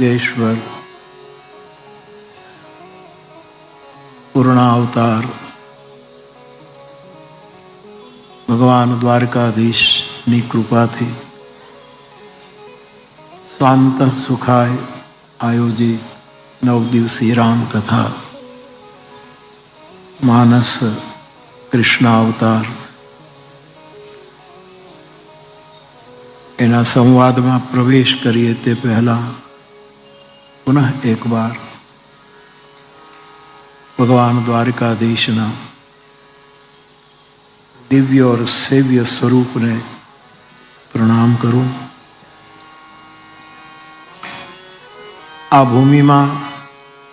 યોગેશ્વર પૂર્ણ અવતાર ભગવાન દ્વારકાધીશની કૃપાથી શાંત સુખાય આયોજિત નવ દિવસીય રામકથા માનસ કૃષ્ણ અવતાર એના સંવાદમાં પ્રવેશ કરીએ તે પહેલા પુનઃ એકવાર ભગવાન દ્વારકાધીશના દિવ્ય ઓર સેવ્ય સ્વરૂપને પ્રણામ કરું આ ભૂમિમાં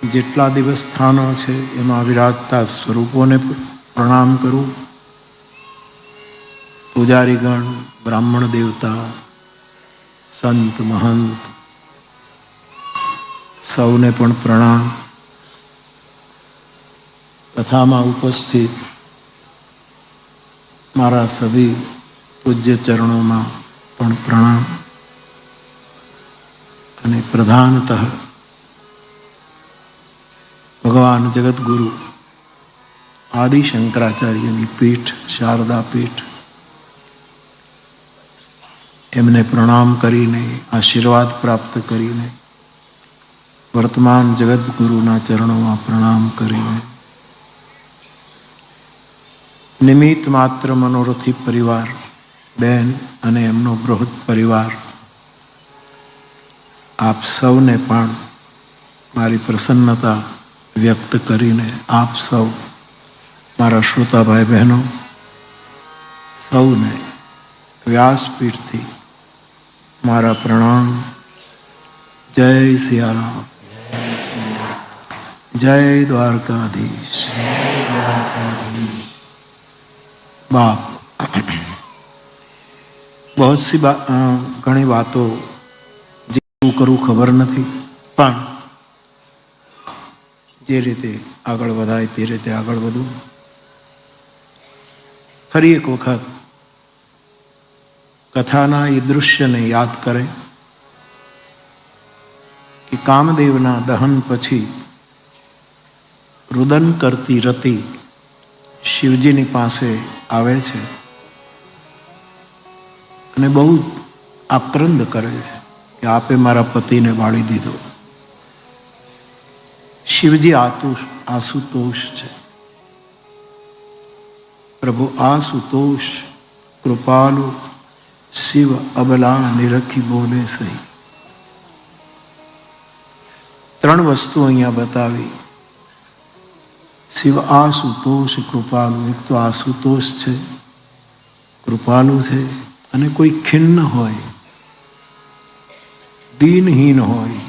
જેટલા દિવસ સ્થાનો છે એમાં વિરાજતા સ્વરૂપોને પ્રણામ કરું પૂજારીગણ બ્રાહ્મણ દેવતા સંત મહંત સૌને પણ પ્રણામ. કથામાં ઉપસ્થિત મારા સભી પૂજ્ય ચરણોમાં પણ પ્રણામ. અને પ્રધાનતઃ ભગવાન જગતગુરુ આદિ શંકરાચાર્યની પીઠ, શારદા પીઠ એમને પ્રણામ કરીને આશીર્વાદ પ્રાપ્ત કરીને વર્તમાન જગતગુરુના ચરણોમાં પ્રણામ કરીને. નિમિત્ત માત્ર મનોરથી પરિવાર, બેન અને એમનો બૃહદ પરિવાર. આપ સૌને પણ મારી પ્રસન્નતા વ્યક્ત કરીને આપ સૌ, મારા શ્રોતાભાઈ બહેનો, સૌને વ્યાસપીઠથી મારા પ્રણામ. જય સિયારામ. જય દ્વારકાધીશ. બાપ. બહુ સી ઘણી વાતો જે શું કરવું ખબર નથી, પણ જે રીતે આગળ વધાય તે રીતે આગળ વધવું ફરી એક વખત કથાના એ દૃશ્યને યાદ કરે કે કામદેવના દહન પછી રુદન કરતી રતિ શિવજીની પાસે આવે છે અને બહુ આક્રંદ કરે છે કે આપે મારા પતિને બાળી દીધો. શિવજી આતુષ, આશુતોષ છે. પ્રભુ આશુતોષ, કૃપાલુ, શિવ અબલા નિરખી બોલે સહી. ત્રણ વસ્તુ અહીંયા બતાવી. શિવ આશુતોષ કૃપાલુ, એક તો આશુતોષ છે, કૃપાલુ છે, અને કોઈ ખિન્ન હોય, દીનહીન હોય,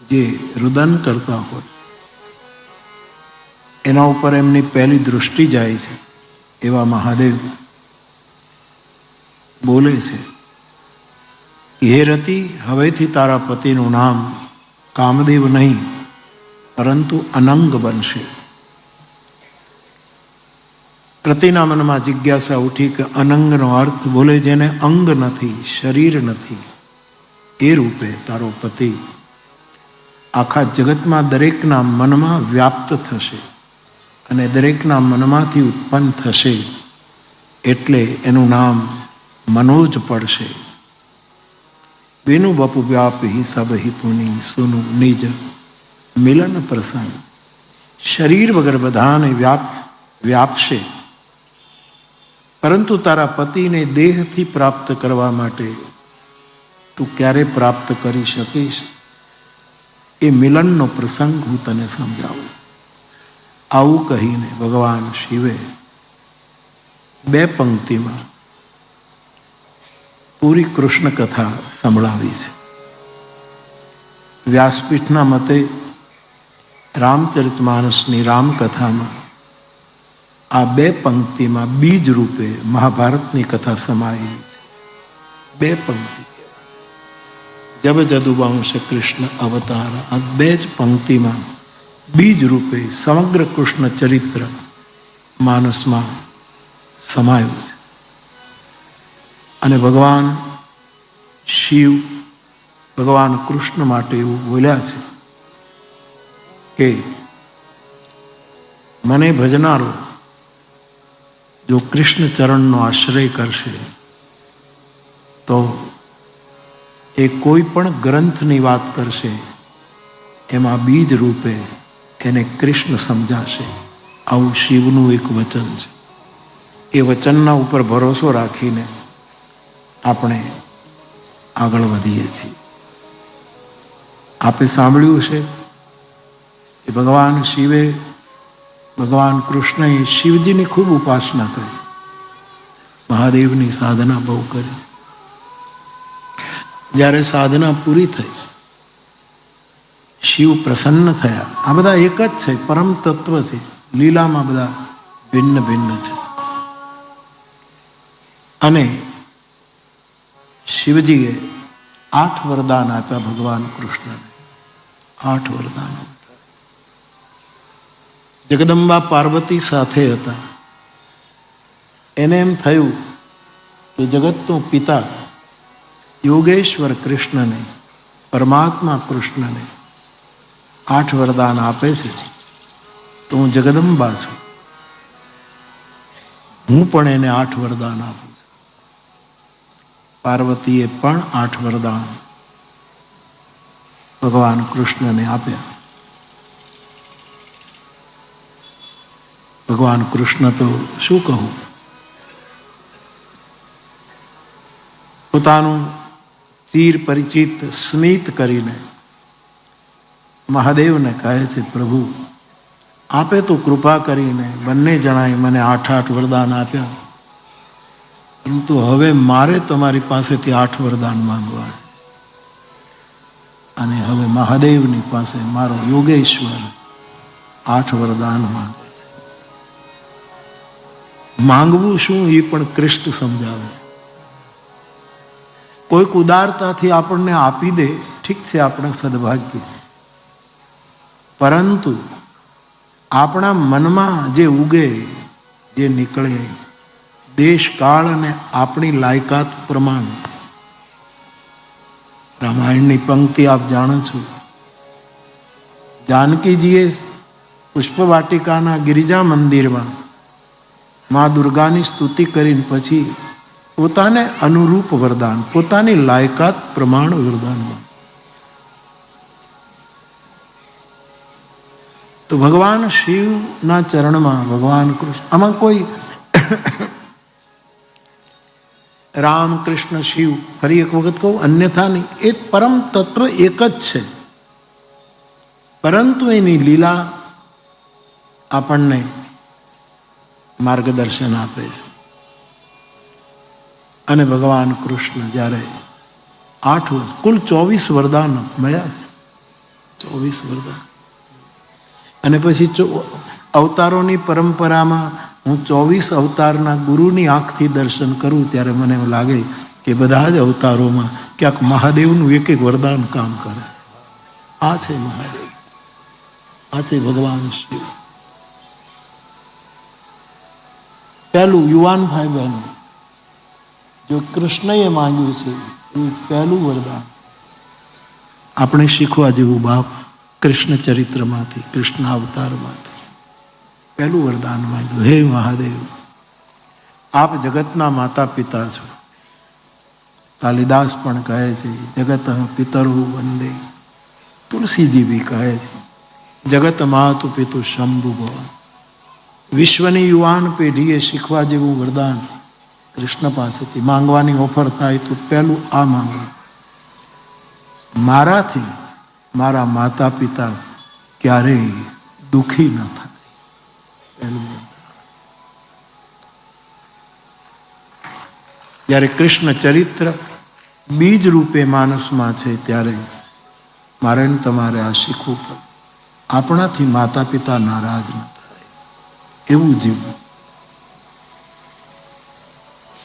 જે રુદન કરતા હોય, એના ઉપર એમની પહેલી દૃષ્ટિ જાય છે, એવા મહાદેવ બોલે છે, હે રતિ, હવેથી તારા પતિનું નામ કામદેવ નહીં, પરંતુ અનંગ બનશે. રતિના મનમાં જિજ્ઞાસા ઉઠી કે અનંગનો અર્થ બોલે જેને અંગ નથી, શરીર નથી, એ રૂપે તારો પતિ. આખા જગતમાં દરેકના મનમાં વ્યાપ્ત થશે અને દરેકના મનમાંથી ઉત્પન્ન થશે એટલે એનું નામ મનોજ પડશે. વેણુ બપુ વ્યાપ સબ હિતુની સુનું નિજ મિલન પ્રસંગ. શરીર વગર બધાને વ્યાપ, વ્યાપશે. પરંતુ તારા પતિને દેહથી પ્રાપ્ત કરવા માટે તું ક્યારે પ્રાપ્ત કરી શકીશ? એ મિલનનો પ્રસંગ હું તને સમજાવું. આવું કહીને ભગવાન શિવે બે પંક્તિમાં પૂરી કૃષ્ણ કથા સંભળાવી છે. વ્યાસપીઠના મતે રામચરિતમાનસની રામકથામાં આ બે પંક્તિમાં બીજ રૂપે મહાભારતની કથા સમાયેલી છે. બે પંક્તિ જબ જદુવાંશ કૃષ્ણ અવતાર, આ બે જ પંક્તિમાં બીજ રૂપે સમગ્ર કૃષ્ણ ચરિત્ર માનસમાં સમાયું છે. અને ભગવાન શિવ, ભગવાન કૃષ્ણ માટે એવું બોલ્યા છે કે, મને ભજનારો જો કૃષ્ણ ચરણનો આશ્રય કરશે, તો એ કોઈ પણ ગ્રંથની વાત કરશે, એમાં બીજ રૂપે એને કૃષ્ણ સમજાશે. આવું શિવનું એક વચન છે. એ વચનના ઉપર ભરોસો રાખીને આપણે આગળ વધીએ છીએ. આપે સાંભળ્યું છે કે ભગવાન શિવે ભગવાન કૃષ્ણએ શિવજીની ખૂબ ઉપાસના કરી. મહાદેવની સાધના બહુ કરી. જ્યારે સાધના પૂરી થઈ, શિવ પ્રસન્ન થયા. આ બધા એક જ છે, પરમ તત્વ છે. લીલામાં બધા ભિન્ન ભિન્ન છે. અને શિવજીએ આઠ વરદાન આપ્યા ભગવાન કૃષ્ણને. આઠ વરદાન. જગદંબા પાર્વતી સાથે હતા. એને એમ થયું કે જગતનો પિતા યોગેશ્વર કૃષ્ણને, પરમાત્મા કૃષ્ણને આઠ વરદાન આપે છે. તો હું જગદંબા છું. હું પણ એને આઠ વરદાન આપું છું. પાર્વતીએ પણ આઠ વરદાન ભગવાન કૃષ્ણને આપ્યા. ભગવાન કૃષ્ણ તો શું કહું? પોતાનું ચીર પરિચિત સ્મિત કરીને મહાદેવને કહે છે, પ્રભુ, આપે તો કૃપા કરીને બંને જણાએ મને આઠ આઠ વરદાન આપ્યા. પરંતુ હવે મારે તમારી પાસેથી આઠ વરદાન માંગવા અને હવે મહાદેવની પાસે મારો યોગેશ્વર આઠ વરદાન માંગે માંગવું શું એ પણ કૃષ્ણ સમજાવે કોઈક ઉદારતાથી આપણને આપી દે, ઠીક છે, આપણે સદભાગ્ય. પરંતુ આપણા મનમાં જે ઉગે, જે નીકળે દેશ કાળ અને આપણી લાયકાત પ્રમાણે. રામાયણની પંક્તિ આપ જાણો છો. જાનકીજીએ પુષ્પવાટિકાના ગિરિજા મંદિરમાં મા દુર્ગાની સ્તુતિ કરીને પછી પોતાને અનુરૂપ વરદાન, પોતાની લાયકાત પ્રમાણ વરદાન તો ભગવાન શિવના ચરણમાં ભગવાન કૃષ્ણ, આમાં કોઈ રામ કૃષ્ણ શિવ, ફરી એક વખત કહું, અન્યથા નહીં, એ પરમ તત્વ એક જ છે. પરંતુ એની લીલા આપણને માર્ગદર્શન આપે છે. અને ભગવાન કૃષ્ણ જ્યારે આઠ કુલ ચોવીસ વરદાન મળ્યા છે. ચોવીસ વરદાન. અને પછી અવતારોની પરંપરામાં હું ચોવીસ અવતારના ગુરુની આંખથી દર્શન કરું ત્યારે મને એવું લાગે કે બધા જ અવતારોમાં ક્યાંક મહાદેવનું એક એક વરદાન કામ કરે. આ છે મહાદેવ. આ છે ભગવાન શિવ. પહેલું યુવાન ભાઈ બહેનો. જો કૃષ્ણએ માંગ્યું છે, એ પહેલું વરદાન. આપણે શીખવા જેવું બાપ કૃષ્ણ ચરિત્રમાંથી, કૃષ્ણ અવતારમાંથી. પહેલું વરદાન માંગ્યું. હે મહાદેવ, આપ જગતના માતા પિતા છો. કાલિદાસ પણ કહે છે, જગત પિતરો વંદે. તુલસીજી બી કહે છે, જગત માતુ પિતુ શંભુ ભવન વિશ્વની યુવાન પેઢીએ શીખવા જેવું વરદાન કૃષ્ણ પાસેથી માંગવાની ઓફર થાય તો પહેલું આ માંગવું મારાથી મારા માતા પિતા ક્યારેય દુઃખી ન થાય. જ્યારે કૃષ્ણ ચરિત્ર બીજ રૂપે માણસમાં છે ત્યારે મારે તમારે આ શીખવું પડે. આપણાથી માતા પિતા નારાજ ન થાય. એવું જીવવું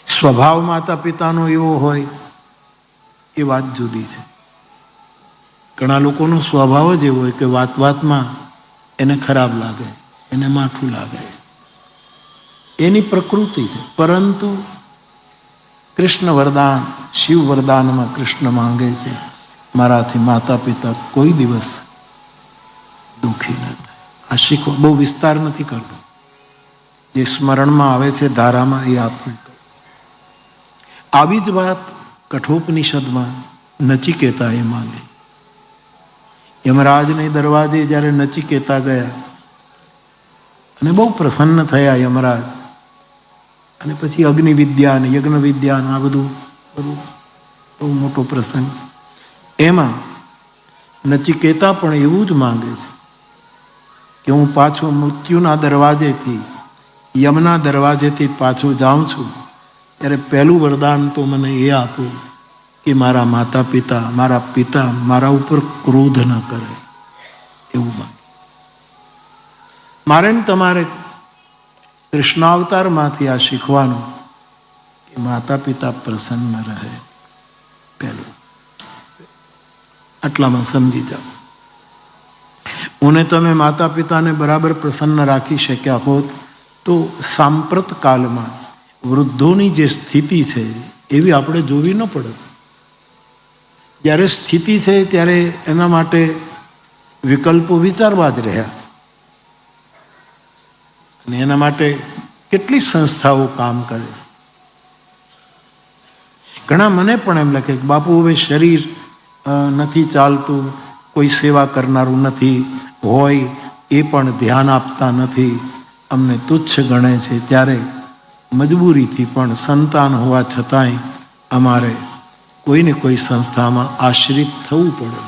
સ્વભાવ માતા પિતાનો એવો હોય, એ વાત જુદી છે. ઘણા લોકોનો સ્વભાવ જ એવો હોય કે વાત વાતમાં એને ખરાબ લાગે, એને માઠું લાગે. એની પ્રકૃતિ છે. પરંતુ કૃષ્ણ વરદાન, શિવ વરદાનમાં કૃષ્ણ માંગે છે. મારાથી માતા પિતા કોઈ દિવસ દુઃખી ન થાય. આ શીખવા બહુ વિસ્તાર નથી કરતો. જે સ્મરણમાં આવે છે, ધારામાં એ આપણે આવી જ વાત કઠોપનિષદમાં નચિકેતા એ માંગે યમરાજને દરવાજે જ્યારે નચિકેતા ગયા અને બહુ પ્રસન્ન થયા યમરાજ અને પછી અગ્નિ વિદ્યા અને યજ્ઞ વિદ્યા આ બધું બધું બહુ મોટો પ્રસંગ. એમાં નચિકેતા પણ એવું જ માંગે છે કે હું પાછો મૃત્યુના દરવાજેથી યમના દરવાજેથી પાછો જાઉં છું, ત્યારે પહેલું વરદાન તો મને એ આપો કે મારા માતા પિતા મારા પિતા મારા ઉપર ક્રોધ ન કરે, એવું માંગે મારે તમારે કૃષ્ણાવતારમાંથી આ શીખવાનું કે માતા પિતા પ્રસન્ન રહે પહેલું. આટલામાં સમજી જાઓ. મને તમે માતા પિતાને બરાબર પ્રસન્ન રાખી શક્યા હોત તો સાંપ્રત કાલમાં વૃદ્ધોની જે સ્થિતિ છે, એવી આપણે જોવી ન પડે. જ્યારે સ્થિતિ છે, ત્યારે એના માટે વિકલ્પો વિચારવા જ રહ્યા. અને એના માટે કેટલી સંસ્થાઓ કામ કરે. ઘણા મને પણ એમ લખે કે, બાપુ, હવે શરીર નથી ચાલતું, કોઈ સેવા કરનારું નથી હોય, એ પણ ધ્યાન આપતા નથી. અમને તુચ્છ ગણે છે ત્યારે મજબૂરીથી પણ સંતાન હોવા છતાંય અમારે કોઈને કોઈ સંસ્થામાં આશ્રિત થવું પડે.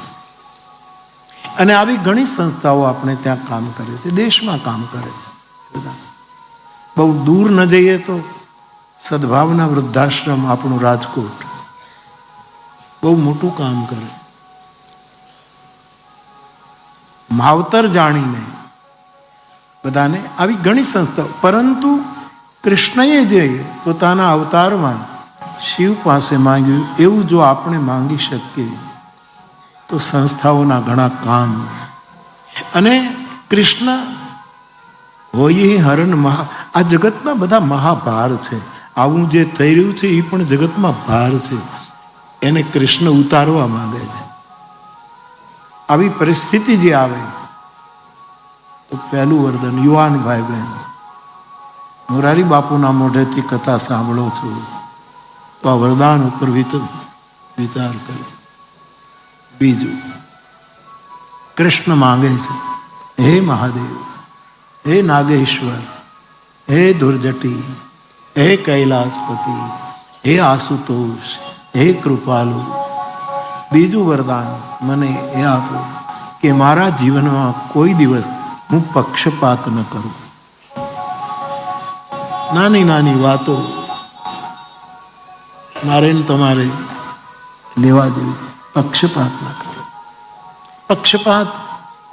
અને આવી ઘણી સંસ્થાઓ આપણે ત્યાં કામ કરે છે, દેશમાં કામ કરે બધા. બહુ દૂર ન જઈએ તો સદભાવના વૃદ્ધાશ્રમ આપણું રાજકોટ બહુ મોટું કામ કરે. માવતર જાણીને બધાને આવી ઘણી સંસ્થાઓ. પરંતુ કૃષ્ણએ જે પોતાના અવતારમાં શિવ પાસે માંગ્યું, એવું જો આપણે માંગી શકીએ, તો સંસ્થાઓના ઘણા કામ અને કૃષ્ણ હોય હરણ મહા, આ જગતમાં બધા મહાભાર છે. આવું જે થઈ રહ્યું છે, એ પણ જગતમાં ભાર છે. એને કૃષ્ણ ઉતારવા માંગે છે. આવી પરિસ્થિતિ જે આવે તો પહેલું વરદાન યુવાન ભાઈ બહેન મોરારી બાપુના મોઢેથી કથા સાંભળો છો. તો આ વરદાન ઉપર વિચાર કરજો. બીજું, કૃષ્ણ માંગે છે, હે મહાદેવ, હે નાગેશ્વર, હે દુર્જટી, હે કૈલાસપતિ, હે આશુતોષ, હે કૃપાલુ. બીજું વરદાન મને એ આપો કે મારા જીવનમાં કોઈ દિવસ હું પક્ષપાત ન કરું. નાની નાની વાતો મારે ને તમારે લેવા જેવી છે. પક્ષપાત ન કરો. પક્ષપાત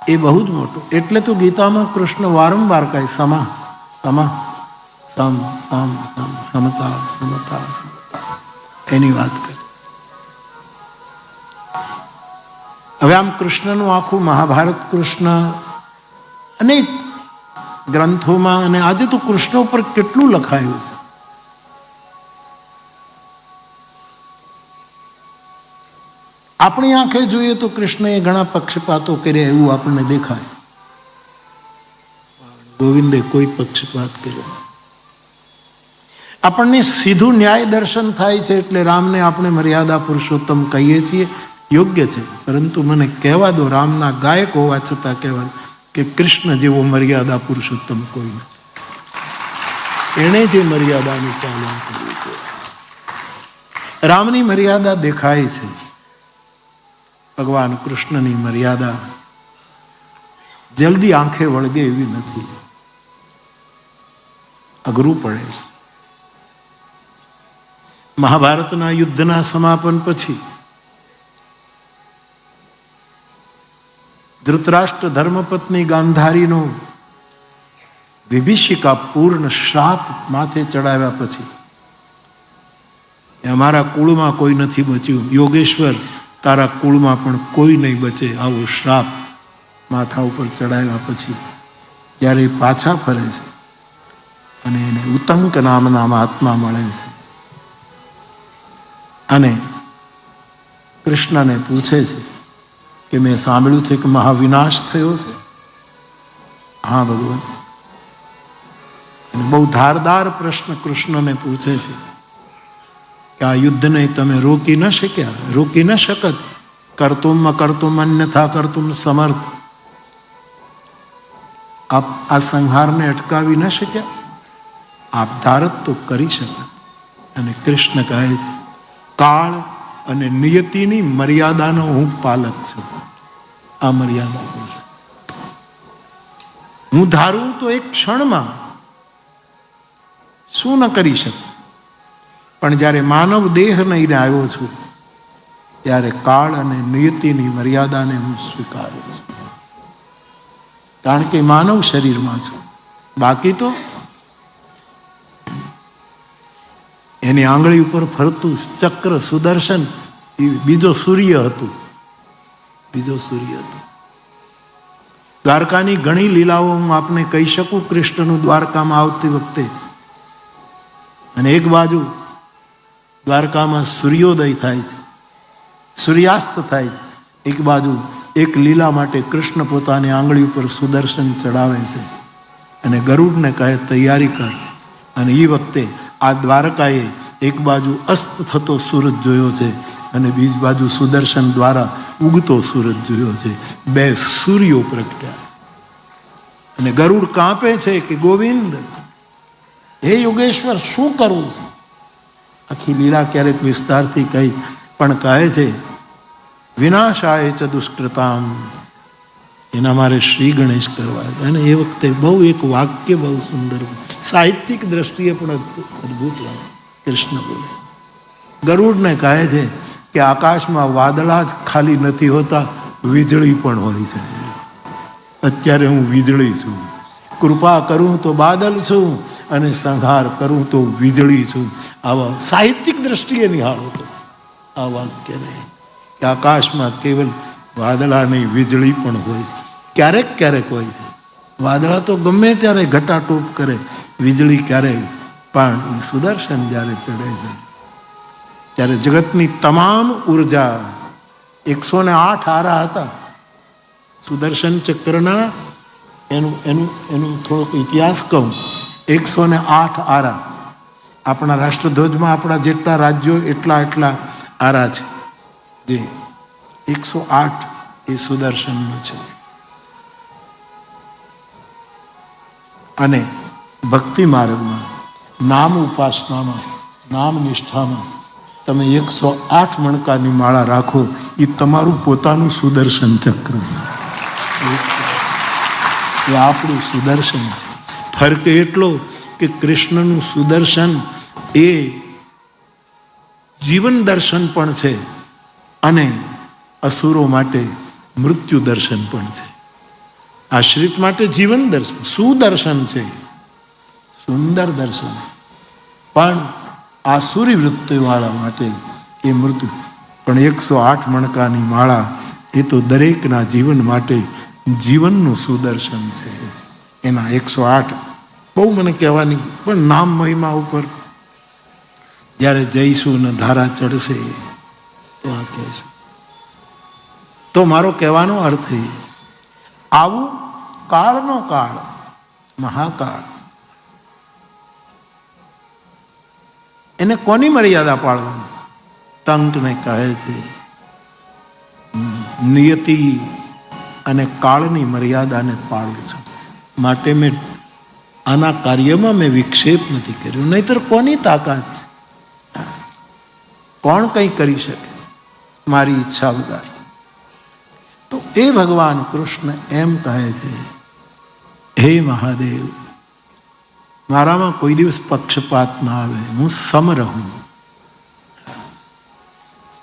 એ બહુ જ મોટો. એટલે તો ગીતામાં કૃષ્ણ વારંવાર કહે, સમા સમા, સમ સમ સમ, સમતા સમતા સમતા. એની વાત કરી. હવે આમ કૃષ્ણનું આખું મહાભારત કૃષ્ણ અનેક ગ્રંથોમાં અને આજે તો કૃષ્ણ ઉપર કેટલું લખાયું છે? આપણી આંખે જોઈએ તો કૃષ્ણએ ઘણા પક્ષપાતો કર્યા એવું આપણને દેખાય. ગોવિંદે કોઈ પક્ષપાત કર્યો આપણને સીધું ન્યાય દર્શન થાય છે એટલે રામને આપણે મર્યાદા પુરુષોત્તમ કહીએ છીએ. યોગ્ય છે, પરંતુ મને કહેવા દો, રામના ગાયક હોવા છતાં કહેવા દો કે કૃષ્ણ જેવો મર્યાદા પુરુષોત્તમ કોઈ નથી એણે જે મર્યાદાનું પાલન કર્યું છે. રામની મર્યાદા દેખાય છે. ભગવાન કૃષ્ણની મર્યાદા જલ્દી આંખે વળગે એવી નથી. અઘરું પડે મહાભારતના યુદ્ધના સમાપન પછી ધૃતરાષ્ટ્ર ધર્મપત્ની ગાંધારીનો વિભીષિકા પૂર્ણ શ્રાપ માથે ચડાવ્યા પછી અમારા કુળમાં કોઈ નથી બચ્યું. યોગેશ્વર, તારા કુળમાં પણ કોઈ નહીં બચે આવો શ્રાપ માથા ઉપર ચડાવ્યા પછી જ્યારે પાછા ફરે છે અને એને ઉતંક નામના મહાત્મા મળે છે અને કૃષ્ણને પૂછે છે કે મેં સાંભળ્યું છે કે મહાવિનાશ થયો છે? હા, ભગવાન. બહુ ધારદાર પ્રશ્ન કૃષ્ણને પૂછે છે કે આ યુદ્ધને તમે રોકી ન શક્યા? રોકી ન શકત. કરતુમ કરતુમ અન્યથા કરતુમ સમર્થ. આપ આ સંહારને અટકાવી ન શક્યા? આપ ધારત તો કરી શકત. અને કૃષ્ણ કહે છે, કાળ અને નિયતિની મર્યાદાનો હું પાલક છું. આ મર્યાદા હું ધારું તો એક ક્ષણમાં શું ન કરી શકું? પણ જ્યારે માનવ દેહ લઈને આવ્યો છું, ત્યારે કાળ અને નિયતિની મર્યાદાને હું સ્વીકારું છું. કારણ કે માનવ શરીરમાં છું. બાકી તો એની આંગળી ઉપર ફરતું ચક્ર સુદર્શન, એ બીજો સૂર્ય હતું. બીજો સૂર્ય હતો. દ્વારકાની ઘણી લીલાઓ હું આપને કહી શકું, કૃષ્ણનું દ્વારકામાં આવતી વખતે. અને એક બાજુ દ્વારકામાં સૂર્યોદય થાય છે. સૂર્યાસ્ત થાય છે. એક બાજુ એક લીલા માટે કૃષ્ણ પોતાની આંગળી ઉપર સુદર્શન ચડાવે છે. અને ગરુડને કહે, તૈયારી કર. અને એ વખતે આ દ્વારકાએ એક બાજુ અસ્ત થતો સૂરજ જોયો છે અને બીજ બાજુ સુદર્શન દ્વારા ઉગતો સૂરજ જોયો છે. બે સૂર્યો પ્રગટ્યા છે. અને ગરુડ કાંપે છે કે ગોવિંદ, હે યોગેશ્વર, શું કરવું છે? આખી લીલા ક્યારેક વિસ્તારથી કહી પણ કહે છે, વિનાશાય ચ દુષ્કૃતામ. એના મારે શ્રી ગણેશ કરવા અને એ વખતે બહુ એક વાક્ય બહુ સુંદર સાહિત્યિક દ્રષ્ટિએ પણ અદ્ભુત કૃષ્ણ બોલે. ગરુડને કહે છે કે આકાશમાં વાદળા જ ખાલી નથી હોતા, વીજળી પણ હોય છે. અત્યારે હું વીજળી છું. કૃપા કરું તો બાદલ છું અને સંહાર કરું તો વીજળી છું. આવા સાહિત્યિક દ્રષ્ટિએ નિહાળો તો. આ વાક્યને કે આકાશમાં કેવલ વાદળા નહીં, વીજળી પણ હોય છે. ક્યારેક ક્યારેક હોય છે. વાદળા તો ગમે ત્યારે ઘટાટોપ કરે, વીજળી ક્યારેય, પણ સુદર્શન જ્યારે ચડે છે, ત્યારે જગતની તમામ ઊર્જા એકસો ને આઠ આરા હતા. સુદર્શન ચક્રના એનું એનું એનું થોડોક ઇતિહાસ કહું, એકસો ને આઠ આરા. આપણા રાષ્ટ્રધ્વજમાં આપણા જેટલા રાજ્યો એટલા એટલા આરા છે. જે એકસો આઠ એ સુદર્શનનું છે. અને ભક્તિ માર્ગમાં, નામ ઉપાસનામાં, નામ નિષ્ઠામાં તમે એકસો આઠ મણકાની માળા રાખો, એ તમારું પોતાનું સુદર્શન ચક્ર છે. એ આપણું સુદર્શન છે. ફરક એટલો કે કૃષ્ણનું સુદર્શન એ જીવન દર્શન પણ છે અને અસુરો માટે મૃત્યુ દર્શન પણ છે. આશ્રિત માટે જીવન દર્શન. સુદર્શન છે. સુંદર દર્શન. પણ આસુરી વૃત્તિવાળા માટે એ મૃત્યુ. પણ એકસો આઠ મણકાની માળા એ તો દરેકના જીવન માટે જીવનનું સુદર્શન છે. એના એકસો આઠ બહુ મને કહેવાની, પણ નામ મહિમા ઉપર. જ્યારે જઈશું ને ધારા ચડશે, તો આ કહેશું. તો મારો કહેવાનો અર્થ એ આવું કાળનો કાળ, મહાકાળ. એને કોની મર્યાદા પાળવાની? તંકને કહે છે નિયતિ અને કાળની મર્યાદાને પાળું છું. માટે મેં આના કાર્યમાં મેં વિક્ષેપ નથી કર્યો. નહીતર કોની તાકાત છે? કોણ કંઈ કરી શકે. મારી ઈચ્છા વગર. તો એ ભગવાન કૃષ્ણ એમ કહે છે, હે મહાદેવ, મારામાં કોઈ દિવસ પક્ષપાત ના આવે, હું સમ રહું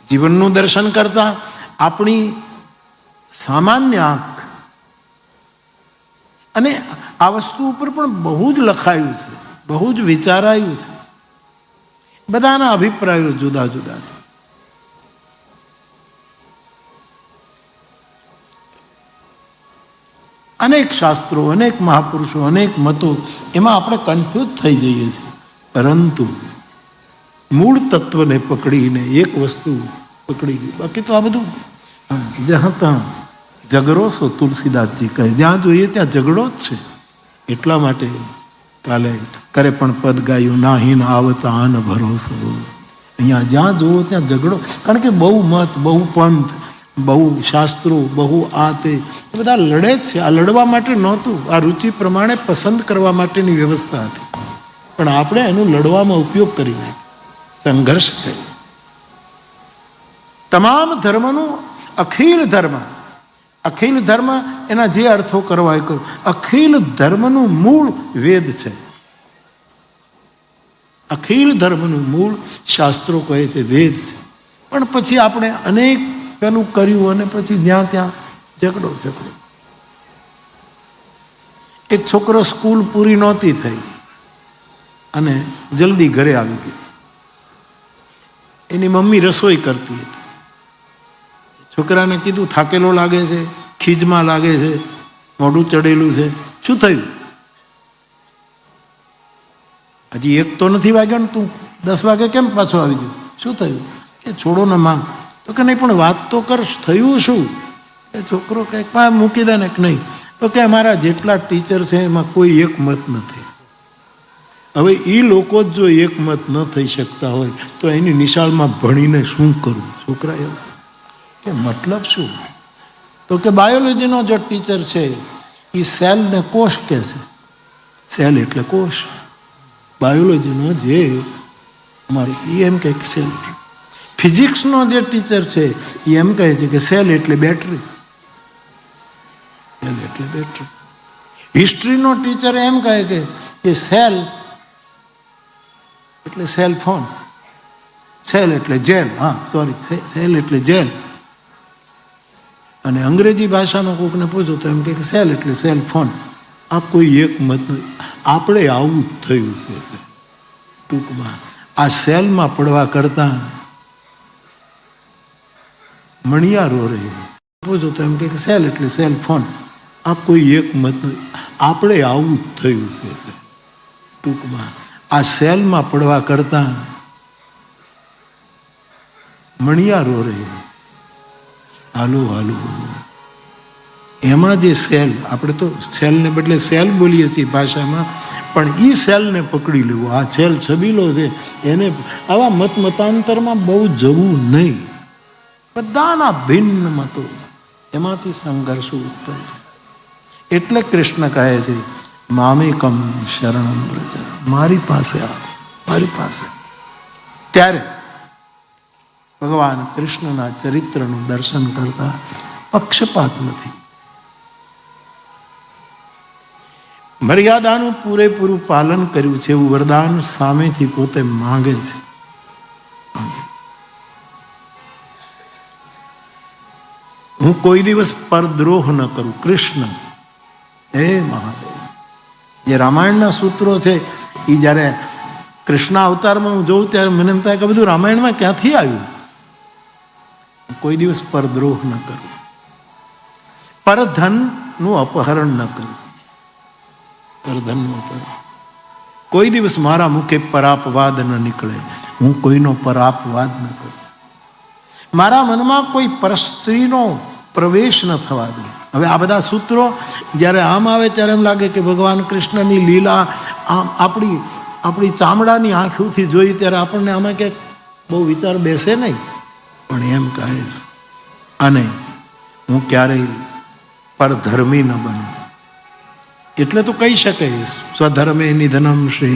જીવનનું દર્શન કરતા આપણી સામાન્ય આંખ અને આ વસ્તુ ઉપર પણ બહુ જ લખાયું છે, બહુ જ વિચારાયું છે. બધાના અભિપ્રાયો જુદા જુદા છે. અનેક શાસ્ત્રો, અનેક મહાપુરુષો, અનેક મતો એમાં આપણે કન્ફ્યુઝ થઈ જઈએ છીએ. પરંતુ મૂળ તત્વને પકડીને એક વસ્તુ પકડી ગઈ. બાકી તો આ બધું જ્યાં ત્યાં ઝઘડો છો તુલસીદાસજી કહે, જ્યાં જોઈએ ત્યાં ઝઘડો જ છે. એટલા માટે કાલે કરે પણ પદ ગાયું, નાહીન આવતા આન ભરોસો. અહીંયા જ્યાં જુઓ ત્યાં ઝઘડો, કારણ કે બહુ મત બહુ પંથ બહુ શાસ્ત્રો, બહુ આ તે બધા લડે જ છે. આ લડવા માટે નહોતું. આ રુચિ પ્રમાણે પસંદ કરવા માટેની વ્યવસ્થા હતી. પણ આપણે એનો લડવામાં ઉપયોગ કરીને સંઘર્ષ કર્યો. તમામ ધર્મનું અખિલ ધર્મ અખિલ ધર્મ એના જે અર્થો કરવા એ કરું. અખિલ ધર્મનું મૂળ વેદ છે. અખિલ ધર્મનું મૂળ શાસ્ત્રો કહે છે, વેદ છે. પણ પછી આપણે અનેક પેલું કર્યું અને પછી જ્યાં ત્યાં ઝઘડો ઝઘડો. એક છોકરો સ્કૂલ પૂરી નહોતી થઈ અને જલ્દી ઘરે આવી ગયો. એની મમ્મી રસોઈ કરતી હતી. છોકરાને કીધું, થાકેલો લાગે છે, ખીજમાં લાગે છે, મોઢું ચડેલું છે. શું થયું? હજી એક તો નથી વાગ્યો ને તું, દસ વાગે કેમ પાછો આવી ગયો? શું થયું? કે છોડો ને માં. તો કે નહીં, પણ વાત તો કર થયું શું? એ છોકરો કંઈક પણ મૂકી દે ને કે નહીં. તો કે અમારા જેટલા ટીચર છે, એમાં કોઈ એક મત નથી. હવે એ લોકો જ જો એક મત ન થઈ શકતા હોય, તો એની નિશાળમાં ભણીને શું કરવું છોકરા એવું કે મતલબ શું? તો કે બાયોલોજીનો જે ટીચર છે એ સેલને કોષ કહે છે? સેલ એટલે કોષ. બાયોલોજીનો જે અમારે એ એમ કહે કે સેલ ફિઝિક્સનો જે ટીચર છે એ એમ કહે છે કે સેલ એટલે બેટરી સેલ એટલે બેટર હિસ્ટ્રીનો ટીચર એમ કહે છે કે સેલ, એટલે સેલ ફોન. સેલ એટલે જેલ, હા સોરી સેલ એટલે જેલ. અને અંગ્રેજી ભાષામાં કોકને પૂછો તો એમ કે સેલ એટલે સેલ ફોન. આ કોઈ એક મત આપણે આવું જ થયું છે ટૂંકમાં આ સેલમાં પડવા કરતા મણિયારો રહ્યો પૂછો તો એમ કે સેલ એટલે સેલ ફોન. આ કોઈ એક મત આપણે આવું જ થયું છે ટૂંકમાં. આ સેલમાં પડવા કરતા મણિયારો રહ્યો. હાલો હાલો. એમાં જે સેલ, આપણે તો સેલને બદલે સેલ બોલીએ છીએ ભાષામાં, પણ એ સેલને પકડી લેવું. આ સેલ છબીલો છે, એને આવા મત મતાંતરમાં બહુ જવું નહીં. બધાના ભિન્ન મતો એમાંથી સંઘર્ષો ઉત્પન્ન થાય. એટલે કૃષ્ણ કહે છે, મામેકમ શરણમ વ્રજ, મારી પાસે આ મારી પાસે. ત્યારે ભગવાન કૃષ્ણના ચરિત્રનું દર્શન કરતા પક્ષપાત નથી. મર્યાદાનું પૂરેપૂરું પાલન કર્યું છે એવું વરદાન સામેથી પોતે માંગે છે. હું કોઈ દિવસ પરદ્રોહ ન કરું, કૃષ્ણ. હે મહાદેવ. જે રામાયણના સૂત્રો છે એ જ્યારે કૃષ્ણ અવતારમાં હું જોઉં ત્યારે મને એમ થાય કે બધું રામાયણમાં ક્યાંથી આવ્યું? કોઈ દિવસ પરદ્રોહ ન કરું પરધનનું અપહરણ ન કરું પરધનનું અપહરણ કોઈ દિવસ મારા મુખે પરાપવાદ ન નીકળે. હું કોઈનો પરાપવાદ ન કરું. મારા મનમાં કોઈ પરસ્ત્રીનો પ્રવેશ ન થવા દઉં. હવે આ બધા સૂત્રો જ્યારે આમ આવે ત્યારે એમ લાગે કે ભગવાન કૃષ્ણની લીલા આમ આપણી આપણી ચામડાની આંખોથી જોઈ ત્યારે આપણને આમાં કે બહુ વિચાર બેસે નહીં. પણ એમ કહે છે અને હું ક્યારેય પરધર્મી ન બનું. એટલે તો કહી શકે, સ્વધર્મે નિધનમ શ્રી